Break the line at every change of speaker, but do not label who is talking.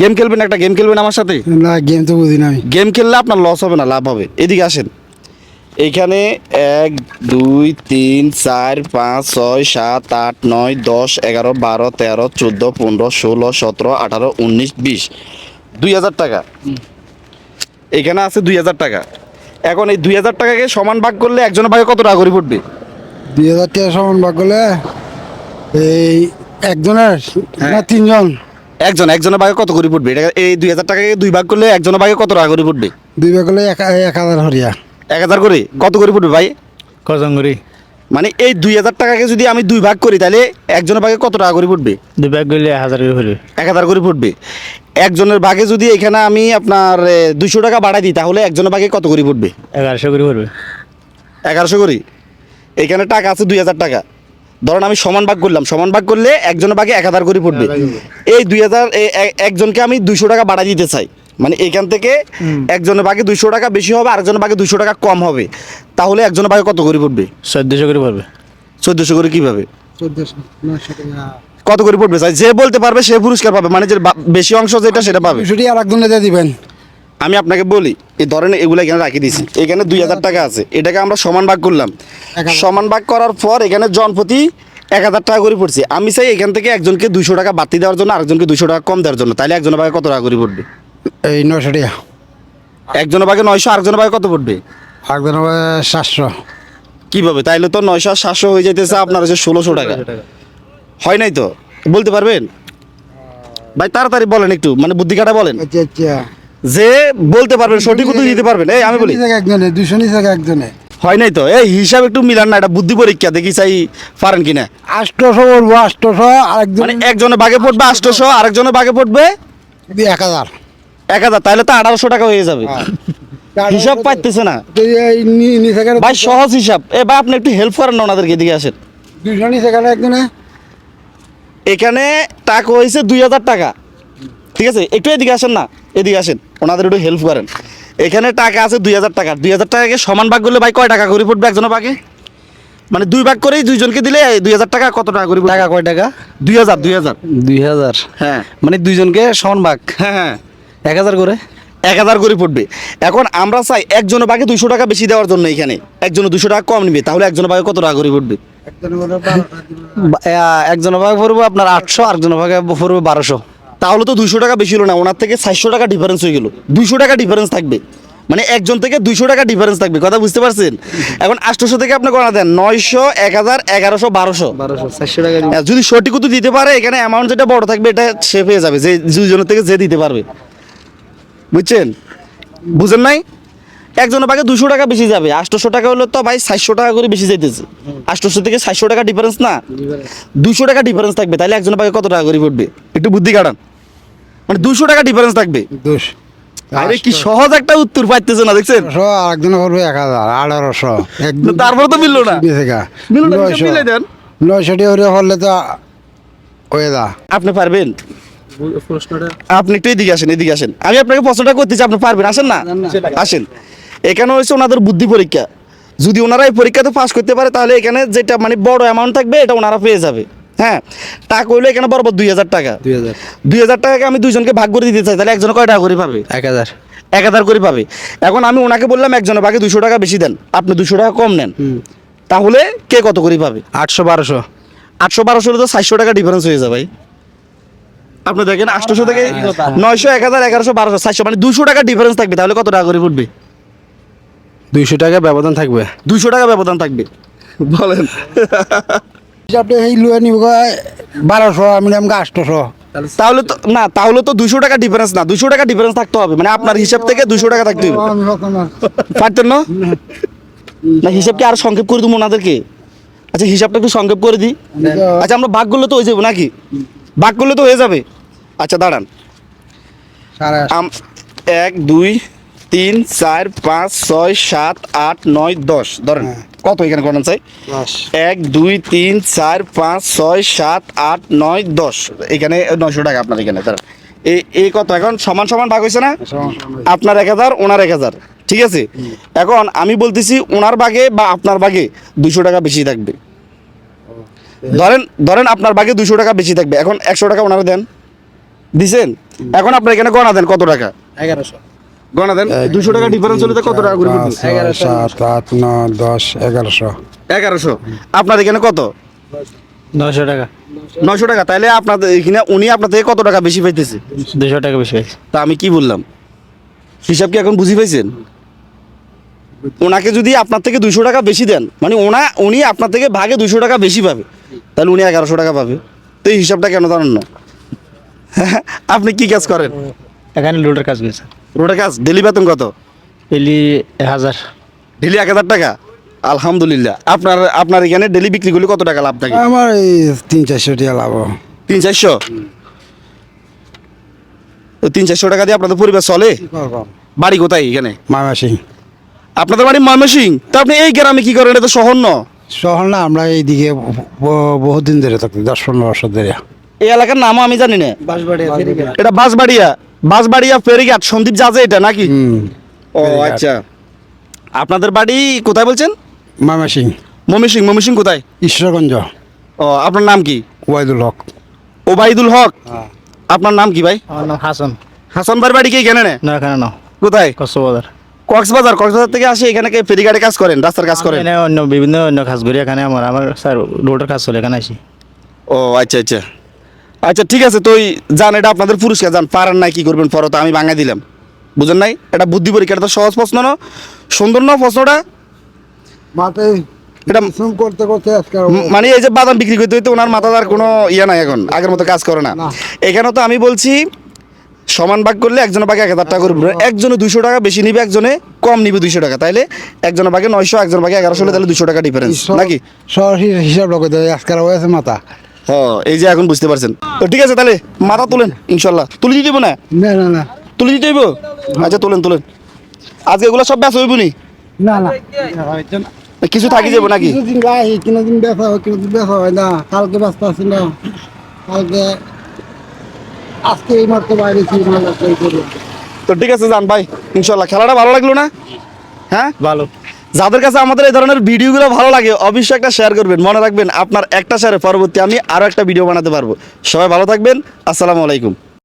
Game খেলবেন একটা game খেলবেন আমার সাথে
না গেম তো বুঝি না
গেম খেললে আপনার লস হবে না লাভ হবে এদিকে আসেন এইখানে এক দুই তিন চার পাঁচ ছয় সাত আট নয় দশ এগারো বারো তেরো চোদ্দো পনেরো ষোলো সতেরো আঠারো উনিশ বিশ দুই হাজার টাকা এখানে আছে দুই হাজার টাকা এখন এই দুই হাজার টাকাকে সমান ভাগ করলে একজনের ভাগে কত টাকা করে পড়বে
দুই হাজার টাকা সমান ভাগ করলে এই একজনের হ্যাঁ। তিনজন
একজন একজনের ভাগে কত করে পড়বে এই দুই হাজার টাকাকে দুই ভাগ করলে একজনের ভাগে কত টাকা করে পড়বে
দুই ভাগ করলে এক হাজার হরিয়া
এক হাজার করে কত করে পড়বে ভাই কজন করে মানে এই দুই হাজার টাকাকে যদি আমি দুই ভাগ করি তাহলে একজনের ভাগে কত টাকা করে পড়বে
দুই ভাগ করলে এক হাজার করে
এক হাজার করে পড়বে একজনের ভাগে যদি এখানে আমি আপনার দুশো টাকা বাড়াই দিই তাহলে একজনের ভাগে কত করে পড়বে
এগারোশো করে পড়বে
এগারোশো করে এখানে টাকা আছে দুই হাজার টাকা ধরেন আমি সমান ভাগ করলাম সমান ভাগ করলে একজনের ভাগে এক হাজার করে পড়বে এই দুই হাজার একজনকে আমি দুইশো টাকা বাড়া দিতে চাই মানে এখান থেকে একজনের ভাগে দুইশো টাকা বেশি হবে আরেকজনের ভাগে দুইশো টাকা কম হবে তাহলে একজনের ভাগে কত করে পড়বে
চোদ্দশো করে পড়বে
চোদ্দশো করে কীভাবে কত করে পড়বে যে বলতে পারবে সে পুরস্কার পাবে মানে যে বেশি অংশ যেটা সেটা পাবে
সেটি আর একজনে দিয়ে দিবেন
আমি আপনাকে বলি এই ধরেন এগুলো এখানে রাখি দিছি এখানে দুই হাজার টাকা আছে এটাকে আমরা সমান ভাগ করলাম সমান ভাগ করার পর এখানে জনপ্রতি এক হাজার টাকা করে পড়ছে আমি চাই এখান থেকে একজনকে দুশো টাকা বাড়তি দেওয়ার জন্য আরেকজনকে দুশো টাকা কম দেওয়ার জন্য তাহলে একজনের ভাগে কত টাকা করে পড়বে এই নয়শো টাকা একজনের ভাগে নয়শো আরেকজনের ভাগে কত পড়বে
একজনের ভাগে সাতশো
কীভাবে তাইলে তো নয়শো আর সাতশো হয়ে যেতেছে আপনার হচ্ছে ষোলোশো টাকা হয় নাই তো বলতে পারবেন ভাই তাড়াতাড়ি বলেন একটু মানে বুদ্ধি কাটা বলেন আচ্ছা আচ্ছা যে বলতে পারবেন সঠিক উত্তর দিতে পারবেন এই আমি বলি
একজনে দুশো জায়গা একজনে
হয় নাই তো এই হিসাব একটু মিলান না এটা বুদ্ধি পরীক্ষা দেখি চাই পারেন কিনা
আষ্টশো পড়বো আষ্টশো
মানে একজনে বাগে পড়বে আষ্টশো আরেকজনে বাগে পড়বে এক হাজার এক হাজার তাহলে তো আঠারোশো টাকা হয়ে যাবে হ্যাঁ। হিসাব পাইতেছে না ভাই সহজ হিসাব এ ভাই আপনি একটু হেল্প করেন না ওনাদেরকে এদিকে আসেন
দুশো সেখানে একজনে
এখানে টাকা হয়েছে দুই হাজার টাকা ঠিক আছে একটু এদিকে আসেন না এদিকে আসেন ওনাদের একটু হেল্প করেন এখানে টাকা আছে দুই হাজার টাকা দুই হাজার টাকাকে সমান ভাগ করলে ভাই কয় টাকা করে ফুটবে একজনের ভাগে মানে দুই ভাগ করেই দুইজনকে দিলে দুই হাজার টাকা কত টাকা করে টাকা কয় টাকা দুই হাজার দুই হাজার
দুই হাজার হ্যাঁ
মানে দুইজনকে সমান ভাগ হ্যাঁ হ্যাঁ এক হাজার করে এক হাজার করে পড়বে এখন আমরা চাই একজনের ভাগে দুশো টাকা বেশি দেওয়ার জন্য এখানে একজনে দুশো টাকা কম নিবে তাহলে একজনের ভাগে কত টাকা করে পড়বে একজনের ভাগে পড়বো আপনার আটশো আরেকজনের ভাগে পড়বে বারোশো তাহলে তো দুশো টাকা বেশি হলো না ওনার থেকে সাতশো টাকা ডিফারেন্স হয়ে গেলো দুশো টাকা ডিফারেন্স থাকবে মানে একজন থেকে দুইশো টাকা ডিফারেন্স থাকবে কথা বুঝতে পারছেন এখন আষ্টশো থেকে আপনি করা দেন নয়শো এক হাজার এগারোশো বারোশো চারশো টাকা হ্যাঁ, যদি সঠিক উত্তর দিতে পারে এখানে অ্যামাউন্ট যেটা বড় থাকবে এটা সে পেয়ে যাবে যে দুজনের থেকে যে দিতে পারবে বুঝছেন বুঝেন নাই একজনের পাকে দুশো টাকা বেশি যাবে আষ্টশো টাকা হলে তো ভাই সাতশো টাকা করে বেশি যাইতেছে আষ্টশো থেকে সাতশো টাকা ডিফারেন্স না দুশো টাকা ডিফারেন্স থাকবে তাহলে একজনের পাকে কত টাকা করে পড়বে একটু বুদ্ধি কাটান মানে দুশো টাকা ডিফারেন্স থাকবে দুশো আরে কি সহজ একটা উত্তর পাইতেছে না দেখছেন
আরেকজন করবে এক হাজার আঠারোশো
তারপর তো মিললো না
নয়শো টি হলে তো হয়ে দা
আপনি পারবেন আপনি একটু এদিকে আসেন এদিকে আসেন আমি আপনাকে প্রশ্নটা করতেছি আপনি পারবেন আসেন না আসেন এখানে হয়েছে ওনাদের বুদ্ধি পরীক্ষা যদি ওনারা এই পরীক্ষাতে পাশ করতে পারে তাহলে এখানে যেটা মানে বড় অ্যামাউন্ট থাকবে এটা ওনারা পেয়ে যাবে হ্যাঁ টাকা কইলে এখানে বরাবর দুই হাজার টাকা দুই হাজার দুই হাজার টাকাকে আমি দুইজনকে ভাগ করে দিতে চাই তাহলে একজন কয় টাকা করে পাবে এক হাজার এক হাজার করে পাবে এখন আমি ওনাকে বললাম একজনের বাকি দুশো টাকা বেশি দেন আপনি দুশো টাকা কম নেন তাহলে কে কত করে পাবে আটশো বারোশো আটশো বারোশো তো চারশো টাকা ডিফারেন্স হয়ে যাবে ভাই আপনি দেখেন আটশোশো থেকে হ্যাঁ, হ্যাঁ, হ্যাঁ। নয়শো এক হাজার এগারোশো বারোশো চারশো মানে দুশো টাকা ডিফারেন্স থাকবে তাহলে কত টাকা করে পড়বে দুইশো টাকা ব্যবধান থাকবে দুইশো টাকা ব্যবধান থাকবে
বলেন হিসাবে সেই লুয়ে নিব বারোশো আমি নাম আটশোশো
তাহলে তো না তাহলে তো দুশো টাকা ডিফারেন্স না দুশো টাকা ডিফারেন্স থাকতে হবে মানে আপনার হিসাব থেকে দুশো টাকা থাকতে হবে পারতেন না না হিসাবকে আর সংক্ষেপ করে দেবো ওনাদেরকে আচ্ছা হিসাবটা একটু সংক্ষেপ করে দিই আচ্ছা আমরা ভাগ করলে তো হয়ে যাবো নাকি বাঘ করলে তো হয়ে যাবে আচ্ছা দাঁড়ান এক দুই তিন চার পাঁচ ছয় সাত আট নয় দশ ধরেন হ্যাঁ। কত এখানে গণন চাই এক দুই তিন চার পাঁচ ছয় সাত আট নয় দশ এখানে নয়শো টাকা আপনার এখানে তার এই কত এখন সমান সমান ভাগ হয়েছে না আপনার এক হাজার ওনার এক হাজার ঠিক আছে এখন আমি বলতেছি ওনার বাগে বা আপনার বাগে দুশো টাকা বেশি থাকবে ধরেন ধরেন আপনার বাগে দুশো টাকা বেশি থাকবে এখন একশো টাকা ওনারা দেন দিছেন এখন আপনার এখানে গণা দেন কত টাকা এগারোশো গণা দেন দুশো টাকা ডিফারেন্স হলে
কত টাকা করে সাত আট নয় দশ এগারোশো
এগারোশো আপনার এখানে কত নশো টাকা নশো টাকা তাহলে আপনাদের এখানে উনি আপনার থেকে কত টাকা বেশি পাইতেছে
দুশো টাকা বেশি পাইছে
তা আমি কি বললাম হিসাব কি এখন বুঝি পাইছেন ওনাকে যদি আপনার থেকে দুশো টাকা বেশি দেন মানে ওনা উনি আপনার থেকে ভাগে দুশো টাকা বেশি পাবে তাহলে উনি এগারোশো টাকা পাবে তো এই হিসাবটা কেন জানেন না আপনি কি কাজ করেন
এখানে লুটের কাজ করেছেন
কাজ ডেলি বেতন কত
ডেলি এক হাজার
ডেলি এক হাজার টাকা আলহামদুলিল্লাহ আপনার আপনার এখানে ডেলি বিক্রি করলে কত টাকা লাভ থাকে
আমার এই তিন চারশো টাকা লাভ
তিন চারশো তিন চারশো টাকা দিয়ে আপনাদের পরিবার চলে বাড়ি কোথায় এখানে ময়মনসিং আপনাদের বাড়ি ময়মনসিং তো আপনি এই গ্রামে কি করেন এটা তো শহর ন
শহর না আমরা এইদিকে বহুদিন ধরে থাকি দশ পনেরো বছর ধরে
এই এলাকার নামও আমি জানি না বাসবাড়িয়া এটা বাঁশবাড়িয়া বাসবাড়িয়া ফেরিঘাট সন্দীপ জাজে এটা নাকি ও আচ্ছা আপনাদের বাড়ি কোথায় বলছেন মামাসিং মমিসিং মমিসিং কোথায় ঈশ্বরগঞ্জ ও আপনার নাম কি ওয়াইদুল হক ওবাইদুল হক হ্যাঁ। আপনার নাম কি ভাই আমার নাম হাসান হাসান ভাই বাড়ি কি এখানে না এখানে না কোথায় কক্সবাজার কক্সবাজার কক্সবাজার থেকে আসে এখানে ফেরিঘাটে কাজ করেন রাস্তার কাজ করেন
অন্য বিভিন্ন অন্য কাজ করি এখানে আমার আমার স্যার রোডের কাজ চলে এখানে আসি
ও আচ্ছা আচ্ছা আচ্ছা ঠিক আছে তো জান এটা আপনাদের পুরস্কার যান পারেন নাই কি করবেন পরে তো আমি ভাঙা দিলাম বুঝেন নাই এটা বুদ্ধি পরীক্ষা এটা তো সহজ প্রশ্ন না সুন্দর না প্রশ্নটা মাঠে এটা করতে করতে মানে এই যে বাদাম বিক্রি করতে হইতে ওনার মাথা আর কোনো ইয়ে নাই এখন আগের মতো কাজ করে না এখানে তো আমি বলছি সমান ভাগ করলে একজনের ভাগে এক হাজার টাকা করে একজনে দুশো টাকা বেশি নিবে একজনে কম নিবে দুশো টাকা তাইলে একজনের ভাগে নয়শো একজনের ভাগে এগারোশো তাহলে দুশো টাকা ডিফারেন্স নাকি
সরাসরি হিসাব লোক আজকাল হয়েছে মাথা
হ্যাঁ এই যে এখন বুঝতে পারছেন ঠিক আছে তাহলে মাথা তুলেন ইনশাল্লাহ তুলে দিতে না না না না তুলে দিতে হইব আচ্ছা তোলেন তোলেন আজকে এগুলো সব ব্যাস হইব না না কিছু থাকি যাব নাকি
দিন গাই কিনা দিন ব্যাস হয় কিনা দিন ব্যাস হয় না কালকে ব্যস্ত আছি না কালকে আজকে এই মাত্র বাইরে ছিল
তো ঠিক আছে যান ভাই ইনশাল্লাহ খেলাটা ভালো লাগলো না হ্যাঁ ভালো যাদের কাছে আমাদের এই ধরনের ভিডিওগুলো ভালো লাগে অবশ্যই একটা শেয়ার করবেন মনে রাখবেন আপনার একটা শেয়ারে পরবর্তী আমি আরও একটা ভিডিও বানাতে পারবো সবাই ভালো থাকবেন আসসালামু আলাইকুম